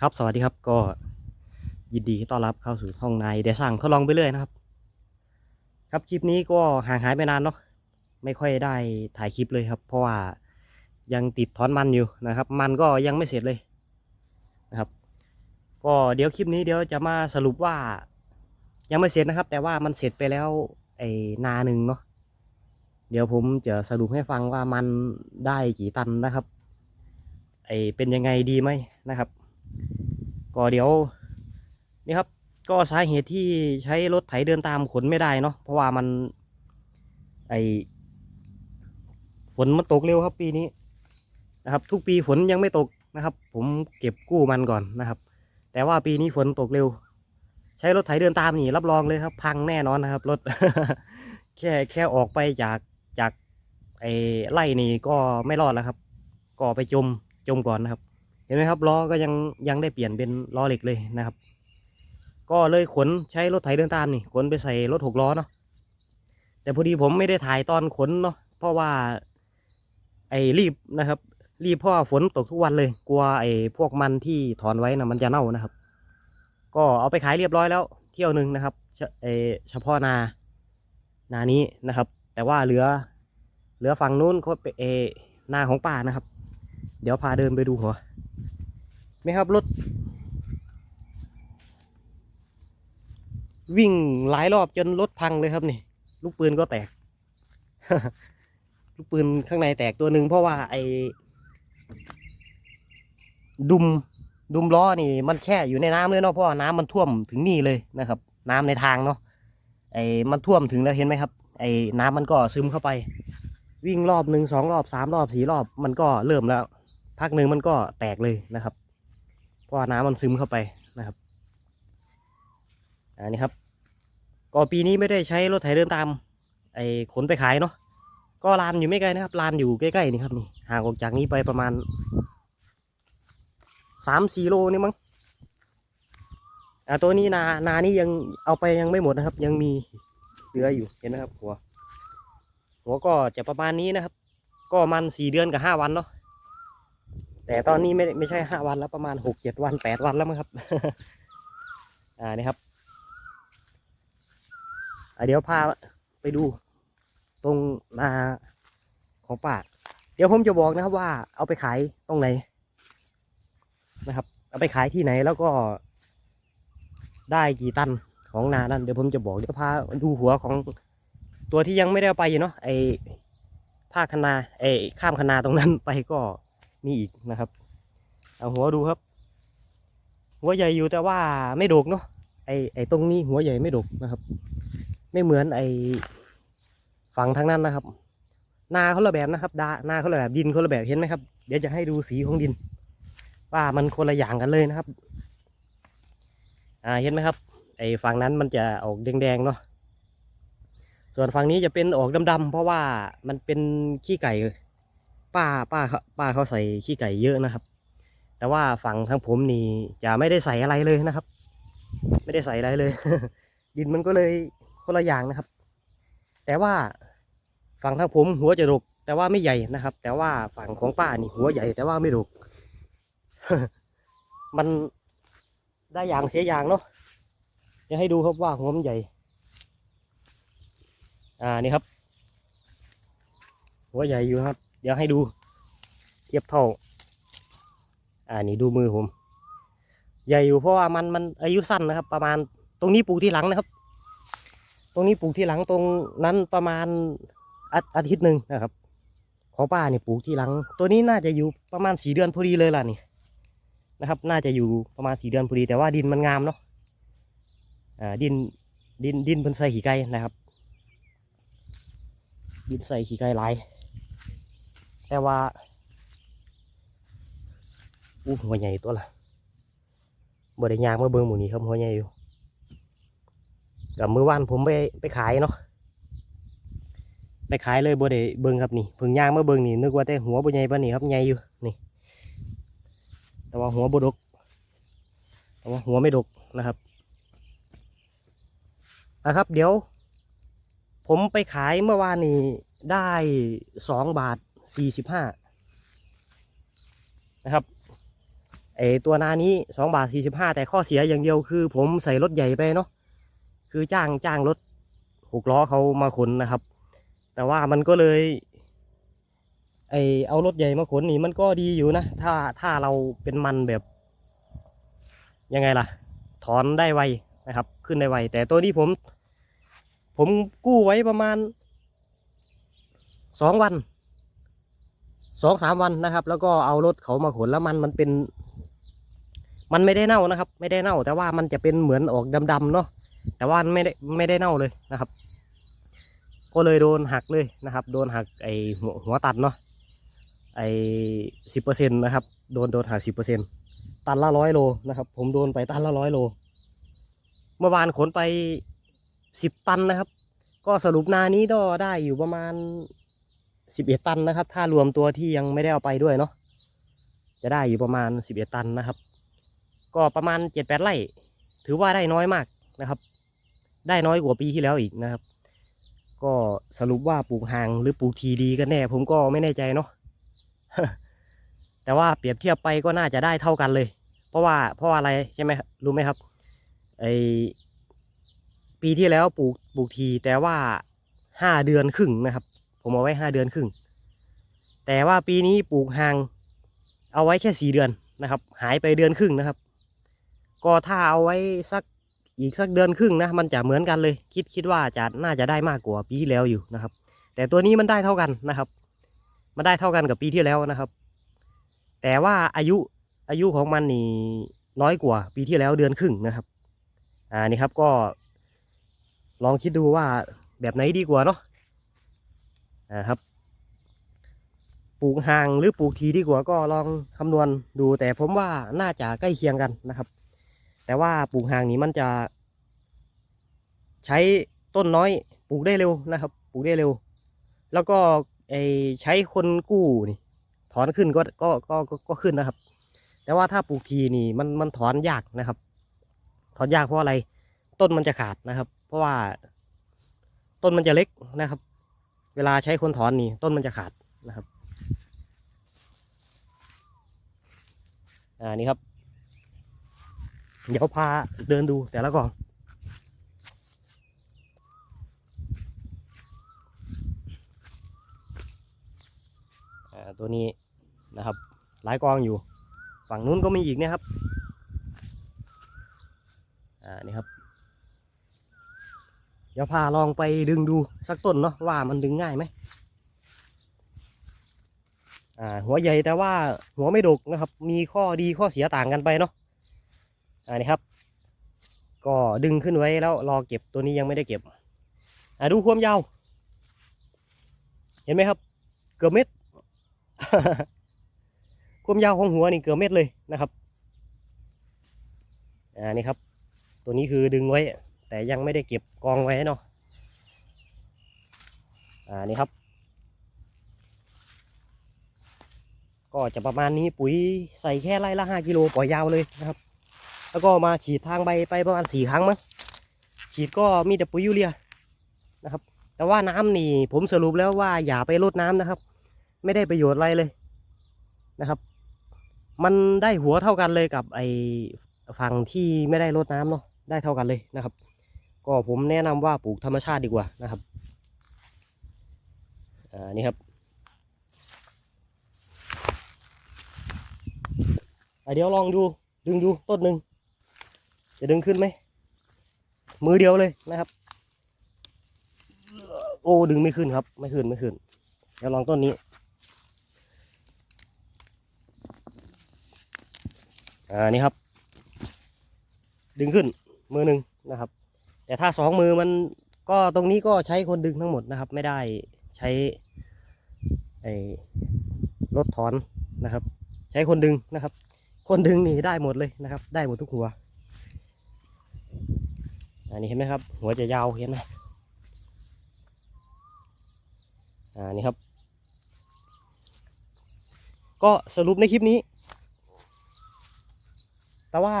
ครับสวัสดีครับก็ยินดีต้อนรับเข้าสู่ห้องในายเดสั่งทดลองไปเรื่อยนะครับ ครับคลิปนี้ก็ห่างหายไปนานเนาะไม่ค่อยได้ถ่ายคลิปเลยครับ เพราะว่ายังติดถอนมันอยู่นะครับ มันก็ยังไม่เสร็จเลยนะครับ ก็เดี๋ยวคลิปนี้เดี๋ยวจะมาสรุปว่ายังไม่เสร็จนะครับ แต่ว่ามันเสร็จไปแล้วไอ้นาหนึ่งเนาะเดี๋ยวผมจะสรุปให้ฟังว่ามันได้กี่ตันนะครับ ไอเป็นยังไงดีไหมนะครับ ก็เดี๋ยวนี่ครับ ก็สาเหตุที่ใช้รถไถเดินตามขนไม่ได้เนาะเพราะว่ามันไอฝนมันตกเร็วครับปีนี้นะครับ ทุกปีฝนยังไม่ตกนะครับ ผมเก็บกู้มันก่อนนะครับ แต่ว่าปีนี้ฝนตกเร็ว ใช้รถไถเดินตามนี่รับรองเลยครับ พังแน่นอนนะครับรถแค่แค่ออกไปจากจากไอ้ไล่นี่ก็ไม่รอดแล้วครับ ก็ไปจมจมก่อนนะครับ เห็นไหมครับล้อก็ยังยังได้เปลี่ยนเป็นล้อเหล็กเลยนะครับ ก็เลยขนใช้รถไถเดินตามนี่ขนไปใส่รถหกล้อเนาะแต่พอดีผมไม่ได้ถ่ายตอนขนเนาะเพราะว่าไอ้รีบนะครับ รีบเพราะฝนตกทุกวันเลย กลัวไอ้พวกมันที่ถอนไว้นะมันจะเน่านะครับ ก็เอาไปขายเรียบร้อยแล้ว เที่ยวหนึ่งนะครับเฉเออเฉพาะนานานี้นะครับ แต่ว่าเหลือเหลือฝั่งนู้นก็เป็นเอนาของป้านะครับ เดี๋ยวพาเดินไปดูหัว ไหมครับรถ วิ่งหลายรอบจนรถพังเลยครับนี่ ลูกปืนก็แตก ลูกปืนข้างในแตกตัวหนึ่งเพราะว่าไอ้ดุมดุมล้อนี่ มันแช่อยู่ในน้ำเลยเนาะเพราะน้ำมันท่วมถึงนี่เลยนะครับ น้ำในทางเนาะไอ้มันท่วมถึงแล้วเห็นไหมครับ ไอ้น้ำมันก็ซึมเข้าไป วิ่งรอบหนึ่งสองรอบสามรอบสี่รอบ มันก็เริ่มแล้ว พักหนึ่งมันก็แตกเลยนะครับ ราะน้ำมันซึมเข้าไปนะครับอันนี้ครับ ก็ปีนี้ไม่ได้ใช้รถไถเดินตาม ไอ้ขนไปขายเนาะก็ลานอยู่ไม่ไกลนะครับลานอยู่ใกล้ๆนี่ครับนี่ห่างออกจากนี้ไปประมาณสามสี่โลนี่มั้งอ่าตัวนี้นานานี่ยังเอาไปยังไม่หมดนะครับ ยังมีเหลืออยู่เห็นไหมครับหัวหัวก็จะประมาณนี้นะครับ ก็มันสี่เดือนกับห้าวันเนาะ แต่ตอนนี้ไม่ไม่ใช่ห้าวันแล้วประมาณหกเจ็ดวันแปดวันแล้วมั้งครับ อ่านี่ครับเดี๋ยวพาไปดูตรงนาของป้าเดี๋ยวผมจะบอกนะครับว่าเอาไปขายตรงไหนนะครับ เอาไปขายที่ไหนแล้วก็ได้กี่ตันของนานั่นเดี๋ยวผมจะบอกเดี๋ยวพาดูหัวของตัวที่ยังไม่ได้ไปเนาะไอภาคคนาไอข้ามคนาตรงนั้นไปก็ มีอีกนะครับ เอาหัวดูครับ หัวใหญ่อยู่แต่ว่าไม่โดกเนาะไอไอตรงนี้หัวใหญ่ไม่โดกนะครับ ไม่เหมือนไอฝั่งทางนั้นนะครับ นาเขาละแบบนะครับดานาเขาละแบบดินคนละแบบเห็นไหมครับ เดี๋ยวจะให้ดูสีของดิน ว่ามันคนละอย่างกันเลยนะครับ อ่าเห็นไหมครับ ไอฝั่งนั้นมันจะออกแดงๆเนาะส่วนฝั่งนี้จะเป็นออกดำๆเพราะว่ามันเป็นขี้ไก่ ป้าป้าเขาป้าเขาใส่ขี้ไก่เยอะนะครับ แต่ว่าฝั่งทางผมนี่จะไม่ได้ใส่อะไรเลยนะครับ ไม่ได้ใส่อะไรเลย ดินมันก็เลยคนละอย่างนะครับ แต่ว่าฝั่งทางผมหัวจะดกแต่ว่าไม่ใหญ่นะครับ แต่ว่าฝั่งของป้านี่หัวใหญ่ แต่ว่าไม่ดกมันได้อย่างเสียอย่างเนาะจะให้ดูครับว่าหัวมันใหญ่ อ่านี่ครับ หัวใหญ่อยู่ครับ เดี๋ยวให้ดูเทียบเท่า อ่านี่ดูมือผม ใหญ่อยู่เพราะว่ามันมันอายุสั้นนะครับ ประมาณตรงนี้ปลูกที่หลังนะครับ ตรงนี้ปลูกที่หลังตรงนั้นประมาณอาอาทิตย์หนึ่งนะครับ ของป้าเนี่ยปลูกที่หลัง ตัวนี้น่าจะอยู่ประมาณสี่เดือนพอดีเลยล่ะนี่นะครับ น่าจะอยู่ประมาณสี่เดือนพอดี แต่ว่าดินมันงามเนาะอ่าดินดินดินเพิ่นใส่ขี้ไก่นะครับ ดินใส่ขี้ไก่หลาย แต่ว่าอู้หัวใหญ่ตัวละบ่ได้ยางมาเบิ่งหมูนี้ครับหัวใหญ่อยู่กับมือวานผมไปไปขายเนาะไปขายเลยบ่ได้เบิ่งครับนี่เพิ่งยางมาเบิ่งนี่นึกว่าแต่หัวบ่ใหญ่ปานนี้ครับใหญ่อยู่นี่ แต่ว่าหัวบ่ดกแต่ว่าหัวไม่ดกนะครับนะครับ เดี๋ยว ผมไปขายเมื่อวานนี้ได้สองบาท สี่สิบห้านะครับไอตัวนานี้สองบาทสี่สิบห้าแต่ข้อเสียอย่างเดียวคือ ผมใส่รถใหญ่ไปเนาะคือจ้างจ้างรถหกล้อเขามาขนนะครับ แต่ว่ามันก็เลยไอเอารถใหญ่มาขนนี่มันก็ดีอยู่นะ ถ้าถ้าเราเป็นมันแบบยังไงล่ะ ถอนได้ไวนะครับ ขึ้นได้ไว แต่ตัวนี้ผม ผมกู้ไว้ประมาณสองวัน สองสามวันนะครับ แล้วก็เอารถเขามาขนแล้วมันมันเป็น มันไม่ได้เน่านะครับ ไม่ได้เน่า แต่ว่ามันจะเป็นเหมือนออกดำๆเนาะแต่ว่ามันไม่ได้ไม่ได้เน่าเลยนะครับ ก็เลยโดนหักเลยนะครับ โดนหักไอหัวหัวตัดเนาะไอสิบเปอร์เซ็นต์นะครับ โดนโดนหักสิบเปอร์เซ็นต์ตันละร้อยโลนะครับ ผมโดนไปตันละร้อยโล เมื่อวานขนไปสิบตันนะครับ ก็สรุปนานี้ก็ได้อยู่ประมาณ สิบเอ็ดตันนะครับ ถ้ารวมตัวที่ยังไม่ได้เอาไปด้วยเนาะจะได้อยู่ประมาณสิบเอ็ดตันนะครับ ก็ประมาณเจ็ดแปดไร่ ถือว่าได้น้อยมากนะครับ ได้น้อยกว่าปีที่แล้วอีกนะครับ ก็สรุปว่าปลูกห่างหรือปลูกทีดีกันแน่ ผมก็ไม่แน่ใจเนาะแต่ว่าเปรียบเทียบไปก็น่าจะได้เท่ากันเลย เพราะว่าเพราะอะไรใช่ไหมรู้ไหมครับไอปีที่แล้วปลูกปลูกทีแต่ว่าห้าเดือนครึ่งนะครับ ผมเอาไว้ห้าเดือนครึ่ง แต่ว่าปีนี้ปลูกห่าง เอาไว้แค่สี่เดือนนะครับ หายไปเดือนครึ่งนะครับ ก็ถ้าเอาไว้สักอีกสักเดือนครึ่งนะมันจะเหมือนกันเลย คิดคิดว่าจะน่าจะได้มากกว่าปีที่แล้วอยู่นะครับ แต่ตัวนี้มันได้เท่ากันนะครับ มันได้เท่ากันกับปีที่แล้วนะครับ แต่ว่าอายุอายุของมันนี่น้อยกว่า ปีที่แล้วเดือนครึ่งนะครับ อ่านี่ครับก็ ลองคิดดูว่าแบบไหนดีกว่าเนาะ อ่าครับ ปลูกห่างหรือปลูกทีดีกว่าก็ลองคำนวณดู แต่ผมว่าน่าจะใกล้เคียงกันนะครับ แต่ว่าปลูกห่างนี้มันจะ ใช้ต้นน้อย ปลูกได้เร็วนะครับ ปลูกได้เร็ว แล้วก็ไอใช้คนกู้นี่ ถอนขึ้นก็ก็ก็ก็ก็ขึ้นนะครับ แต่ว่าถ้าปลูกทีนี่มันมันถอนยากนะครับ ถอนยากเพราะอะไร ต้นมันจะขาดนะครับ เพราะว่าต้นมันจะเล็กนะครับ เวลาใช้คนถอนนี่ต้นมันจะขาดนะครับ อ่านี่ครับ เดี๋ยวพาเดินดูแต่ละกองอ่าตัวนี้นะครับ หลายกองอยู่ ฝั่งนู้นก็มีอีกนะครับ อ่านี่ครับ เดี๋ยวพาลองไปดึงดูสักต้นเนาะว่ามันดึงง่ายไหมอ่าหัวใหญ่แต่ว่าหัวไม่ดกนะครับ มีข้อดีข้อเสียต่างกันไปเนาะอ่านี่ครับ ก็ดึงขึ้นไว้แล้วรอเก็บตัวนี้ยังไม่ได้เก็บอ่าดูความยาว เห็นไหมครับ เกือบเม็ดความยาวของหัวนี่เกือบเม็ดเลยนะครับอ่านี่ครับ ตัวนี้คือดึงไว้ แต่ยังไม่ได้เก็บกองไว้เนาะอ่านี่ครับ ก็จะประมาณนี้ปุ๋ยใส่แค่ไร่ละห้ากิโลปล่อยยาวเลยนะครับ แล้วก็มาฉีดทางใบไปประมาณสี่ครั้งมั้งฉีดก็มีแต่ปุ๋ยยูเรียนะครับ แต่ว่าน้ำนี่ผมสรุปแล้วว่าอย่าไปรดน้ำนะครับ ไม่ได้ประโยชน์อะไรเลยนะครับ มันได้หัวเท่ากันเลยกับไอฝั่งที่ไม่ได้รดน้ำเนาะได้เท่ากันเลยนะครับ ก็ผมแนะนำว่าปลูกธรรมชาติดีกว่านะครับอ่านี่ครับอะเดี๋ยวลองดูดึงดูต้นหนึ่งจะดึงขึ้นไหมมือเดียวเลยนะครับ โอ้ดึงไม่ขึ้นครับ ไม่ขึ้นไม่ขึ้น เดี๋ยวลองต้นนี้อ่านี่ครับ ดึงขึ้นมือหนึ่งนะครับ แต่ถ้าสองมือมันก็ตรงนี้ก็ใช้คนดึงทั้งหมดนะครับ ไม่ได้ใช้ไอ้รถถอนนะครับ ใช้คนดึงนะครับ คนดึงนี่ได้หมดเลยนะครับ ได้หมดทุกหัวอันนี้เห็นไหมครับ หัวจะยาวเห็นไหมอ่านี่ครับ ก็สรุปในคลิปนี้ แต่ว่า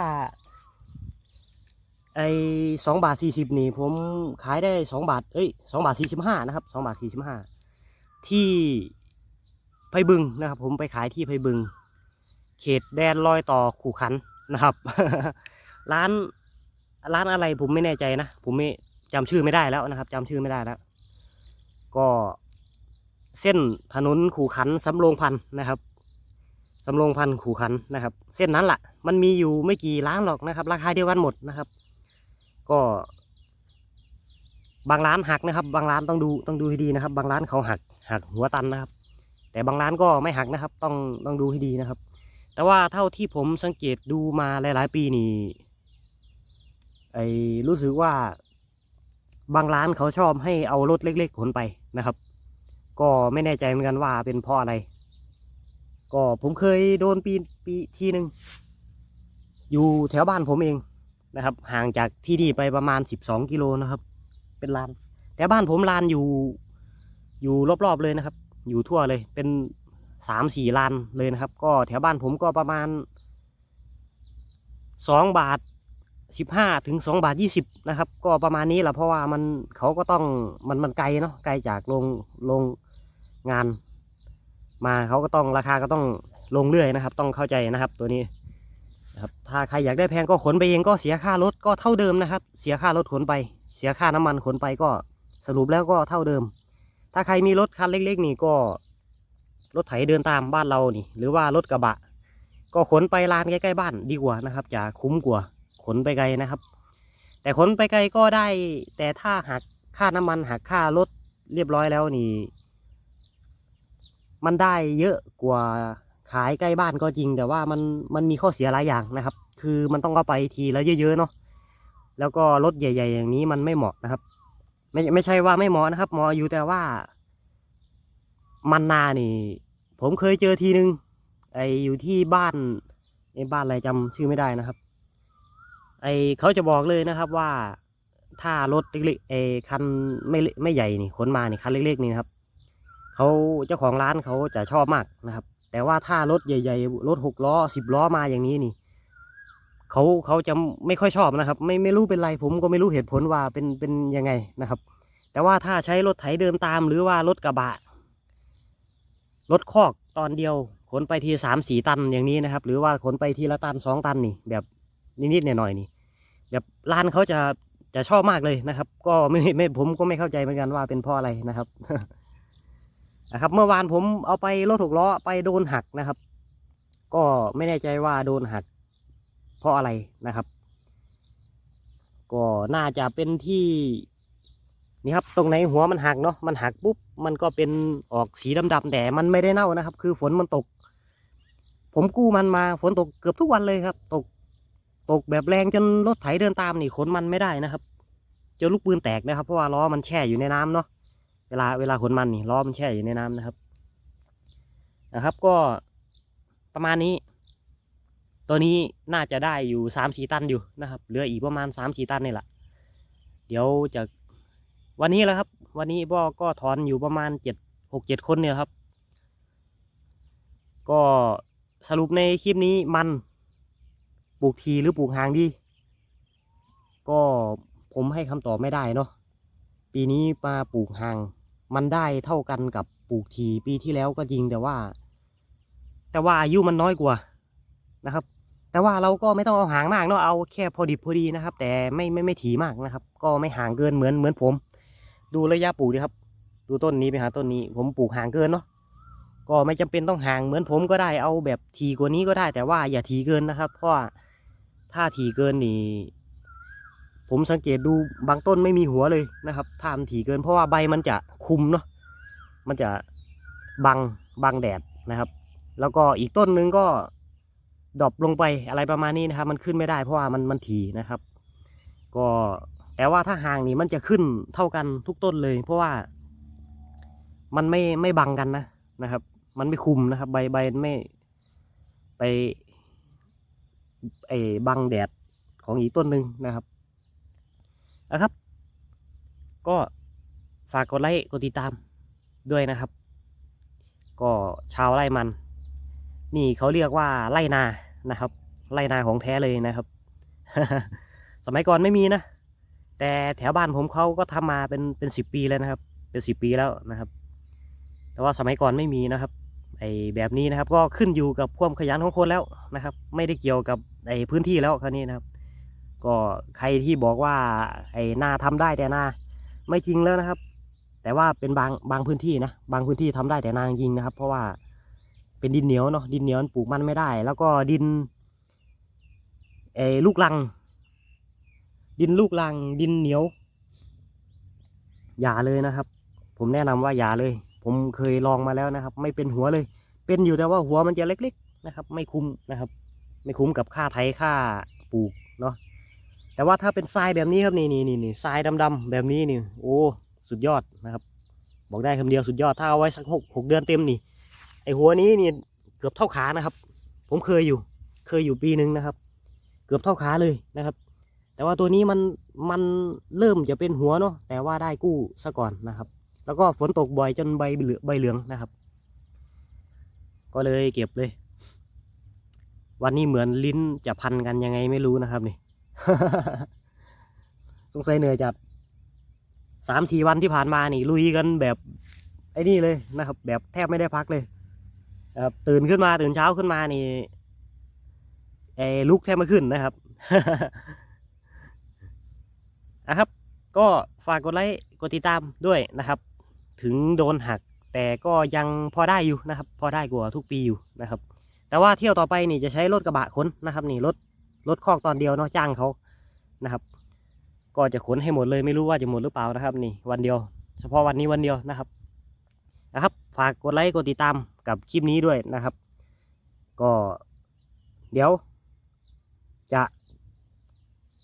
ไอ้สองบาทสี่สิบนี่ผมขายได้สองบาท เอ้ยสองบาทสี่สิบห้านะครับสองบาทสี่สิบห้าที่ไพบึงนะครับ ผมไปขายที่ไพบึง เขตแดนรอยต่อขู่ขันนะครับ ร้านร้านอะไรผมไม่แน่ใจนะ ผมไม่จำชื่อไม่ได้แล้วนะครับจำชื่อไม่ได้แล้ว ก็เส้นถนนขู่ขันสำโรงพันนะครับสำโรงพันขู่ขันนะครับ เส้นนั้นแหละมันมีอยู่ไม่กี่ร้านหรอกนะครับ ราคาเดียวกันหมดนะครับ ก็ บางร้านหักนะครับ บางร้านต้องดูต้องดูให้ดีนะครับ บางร้านเขาหักหักหัวตันนะครับ แต่บางร้านก็ไม่หักนะครับ ต้องต้องดูให้ดีนะครับ แต่ว่าเท่าที่ผมสังเกตดูมาหลาย ๆ ปีนี่ไอรู้สึกว่าบางร้านเขาชอบให้เอารถเล็ก ๆ ขนไปนะครับ ก็ไม่แน่ใจเหมือนกันว่าเป็นเพราะอะไร ก็ผมเคยโดนปีปีทีหนึ่งอยู่แถวบ้านผมเอง นะครับ ห่างจากที่นี่ไปประมาณสิบสองกิโลนะครับ เป็นลาน แต่บ้านผมลานอยู่อยู่รอบๆเลยนะครับ อยู่ทั่วเลยเป็นสามสี่ลานเลยนะครับ ก็แถวบ้านผมก็ประมาณสองบาทสิบห้าถึงสองบาทยี่สิบนะครับ ก็ประมาณนี้แหละเพราะว่ามันเขาก็ต้องมันมันไกลเนาะไกลจากโรงโรงงาน มาเขาก็ต้องราคาก็ต้องลงเรื่อยนะครับ ต้องเข้าใจนะครับตัวนี้ นะครับ ถ้าใครอยากได้แพงก็ขนไปเองก็เสียค่ารถก็เท่าเดิมนะครับ เสียค่ารถขนไป เสียค่าน้ำมันขนไปก็สรุปแล้วก็เท่าเดิม ถ้าใครมีรถคันเล็กๆ นี่ก็รถไถเดินตามบ้านเรานี่ หรือว่ารถกระบะ ก็ขนไปลานใกล้ๆบ้านดีกว่านะครับ จะคุ้มกว่าขนไปไกลนะครับ แต่ขนไปไกลก็ได้ แต่ถ้าหักค่าน้ำมันหักค่ารถเรียบร้อยแล้วนี่ มันได้เยอะกว่า ขายใกล้บ้านก็จริง แต่ว่ามันมันมีข้อเสียหลายอย่างนะครับ คือมันต้องเอาไปทีแล้วเยอะๆเนาะแล้วก็รถใหญ่ ๆ อย่างนี้มันไม่เหมาะนะครับ ไม่ไม่ใช่ว่าไม่เหมาะนะครับเหมาะอยู่แต่ว่า มันนานี่ ผมเคยเจอทีนึงไออยู่ที่บ้านไอบ้านอะไรจำชื่อไม่ได้นะครับ ไอเขาจะบอกเลยนะครับว่าถ้ารถเล็กๆไอคันไม่ไม่ใหญ่นี่ขนมานี่คันเล็กๆนี่นะครับเขาเจ้าของร้านเขาจะชอบมากนะครับ แต่ว่าถ้ารถใหญ่ ๆ รถหกล้อสิบล้อมาอย่างนี้นี่เขาเขาจะไม่ค่อยชอบนะครับ ไม่ไม่รู้เป็นไรผมก็ไม่รู้เหตุผลว่าเป็นเป็นยังไงนะครับ แต่ว่าถ้าใช้รถไถเดินตามหรือว่ารถกระบะ รถคอกตอนเดียว ขนไปทีสามสี่ตันอย่างนี้นะครับ หรือว่าขนไปทีละตันสองตันนี่ แบบนิดๆหน่อยๆนี่ แบบร้านเขาจะจะชอบมากเลยนะครับ ก็ไม่ไม่ผมก็ไม่เข้าใจเหมือนกันว่าเป็นเพราะอะไรนะครับ นะครับ เมื่อวานผมเอาไปรถหกล้อไปโดนหักนะครับ ก็ไม่แน่ใจว่าโดนหัก เพราะอะไรนะครับ ก็น่าจะเป็นที่นี่ครับตรงไหนหัวมันหักเนาะมันหักปุ๊บมันก็เป็นออกสีดำๆแต่มันไม่ได้เน่านะครับ คือฝนมันตก ผมกู้มันมาฝนตกเกือบทุกวันเลยครับ ตกตกแบบแรงจนรถไถเดินตามนี่ขนมันไม่ได้นะครับจอลูกปืนแตกนะครับ เพราะว่าล้อมันแช่อยู่ในน้ำเนาะ เวลาเวลาขนมันนี่ล้อมันแช่อยู่ในน้ำนะครับ นะครับก็ประมาณนี้ ตัวนี้น่าจะได้อยู่สามสี่ตันอยู่นะครับเหลืออีกประมาณสามสี่ตันนี่แหละเดี๋ยวจะวันนี้แหละครับ วันนี้พ่อก็ถอนอยู่ประมาณเจ็ดหกเจ็ดคนเนี่ยครับ ก็สรุปในคลิปนี้มันปลูกทีหรือปลูกหางดี ก็ผมให้คำตอบไม่ได้เนาะปีนี้มาปลูกหาง มันได้เท่ากันกับปลูกทีปีที่แล้วก็จริงแต่ว่า แต่ว่าอายุมันน้อยกว่านะครับ แต่ว่าเราก็ไม่ต้องเอาหางมากเนาะเอาแค่พอดิบพอดีนะครับ แต่ไม่ไม่ไม่ถี่มากนะครับ ก็ไม่ห่างเกินเหมือนเหมือนผม ดูระยะปลูกดีครับ ดูต้นนี้ไปหาต้นนี้ ผมปลูกห่างเกินเนาะก็ไม่จำเป็นต้องห่างเหมือนผมก็ได้เอาแบบทีกว่านี้ก็ได้ แต่ว่าอย่าทีเกินนะครับ เพราะว่าถ้าถี่เกินนี่ ผมสังเกตดูบางต้นไม่มีหัวเลยนะครับถ้ามันถี่เกินเพราะว่าใบมันจะคุมเนาะมันจะบังบังแดดนะครับ แล้วก็อีกต้นนึงก็ดรอปลงไปอะไรประมาณนี้นะครับ มันขึ้นไม่ได้เพราะว่ามันมันถี่นะครับ ก็แต่ว่าถ้าห่างนี่มันจะขึ้นเท่ากันทุกต้นเลย เพราะว่ามันไม่ไม่บังกันนะนะครับ มันไม่คุมนะครับ ใบใบไม่ไปไอ้บังแดดของอีกต้นหนึ่งนะครับ นะครับ ก็ฝากกดไลค์กดติดตามด้วยนะครับ ก็ชาวไร่มัน นี่เขาเรียกว่าไร่นานะครับ ไร่นาของแท้เลยนะครับ สมัยก่อนไม่มีนะ แต่แถวบ้านผมเขาก็ทำมาเป็นเป็นสิบปีแล้วนะครับ เป็นสิบปีแล้วนะครับ แต่ว่าสมัยก่อนไม่มีนะครับไอแบบนี้นะครับก็ขึ้นอยู่กับความขยันของคนแล้วนะครับ ไม่ได้เกี่ยวกับไอพื้นที่แล้วคราวนี้นะครับ ก็ใครที่บอกว่าไอ้นาทำได้แต่นาไม่จริงแล้วนะครับ แต่ว่าเป็นบางบางพื้นที่นะบางพื้นที่ทำได้แต่นาจริงนะครับ เพราะว่าเป็นดินเหนียวเนาะดินเหนียวปลูกมันไม่ได้ แล้วก็ดินไอ้ลูกลัง ดินลูกลังดินเหนียว อย่าเลยนะครับ ผมแนะนำว่าอย่าเลย ผมเคยลองมาแล้วนะครับ ไม่เป็นหัวเลย เป็นอยู่แต่ว่าหัวมันจะเล็ก ๆ นะครับ ไม่คุ้มนะครับ ไม่คุ้มกับค่าไถค่าปลูก แต่ว่าถ้าเป็นทรายแบบนี้ครับนี่นี่นี่นี่ทรายดำๆแบบนี้นี่โอ้สุดยอดนะครับ บอกได้คำเดียวสุดยอดถ้าเอาไว้สักหกหกเดือนเต็มนี่ไอหัวนี้นี่เกือบเท่าขานะครับ ผมเคยอยู่ เคยอยู่ปีหนึ่งนะครับ เกือบเท่าขาเลยนะครับ แต่ว่าตัวนี้มันมันเริ่มจะเป็นหัวเนาะแต่ว่าได้กู้ซะก่อนนะครับ แล้วก็ฝนตกบ่อยจนใบเหลือใบเหลืองนะครับ ก็เลยเก็บเลย วันนี้เหมือนลิ้นจะพันกันยังไงไม่รู้นะครับนี่ สงสัยเหนื่อยจัดสามสี่วันที่ผ่านมานี่ลุยกันแบบไอ้นี่เลยนะครับ แบบแทบไม่ได้พักเลยนะครับตื่นขึ้นมาตื่นเช้าขึ้นมานี่ไอ้ลุกแทบไม่ขึ้นนะครับนะครับ ก็ฝากกดไลค์กดติดตามด้วยนะครับ ถึงโดนหักแต่ก็ยังพอได้อยู่นะครับ พอได้กว่าทุกปีอยู่นะครับ แต่ว่าเที่ยวต่อไปนี่จะใช้รถกระบะขนนะครับ นี่รถ รถคอกตอนเดียวเนาะจ้างเขานะครับ ก็จะขนให้หมดเลยไม่รู้ว่าจะหมดหรือเปล่านะครับ นี่วันเดียว เฉพาะวันนี้วันเดียวนะครับนะครับ ฝากกดไลค์กดติดตามกับคลิปนี้ด้วยนะครับ ก็เดี๋ยว จะ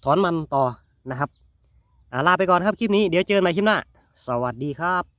ถอนมันต่อนะครับอาลาไปก่อนครับคลิปนี้เดี๋ยวเจอกันใหม่คลิปหน้า สวัสดีครับ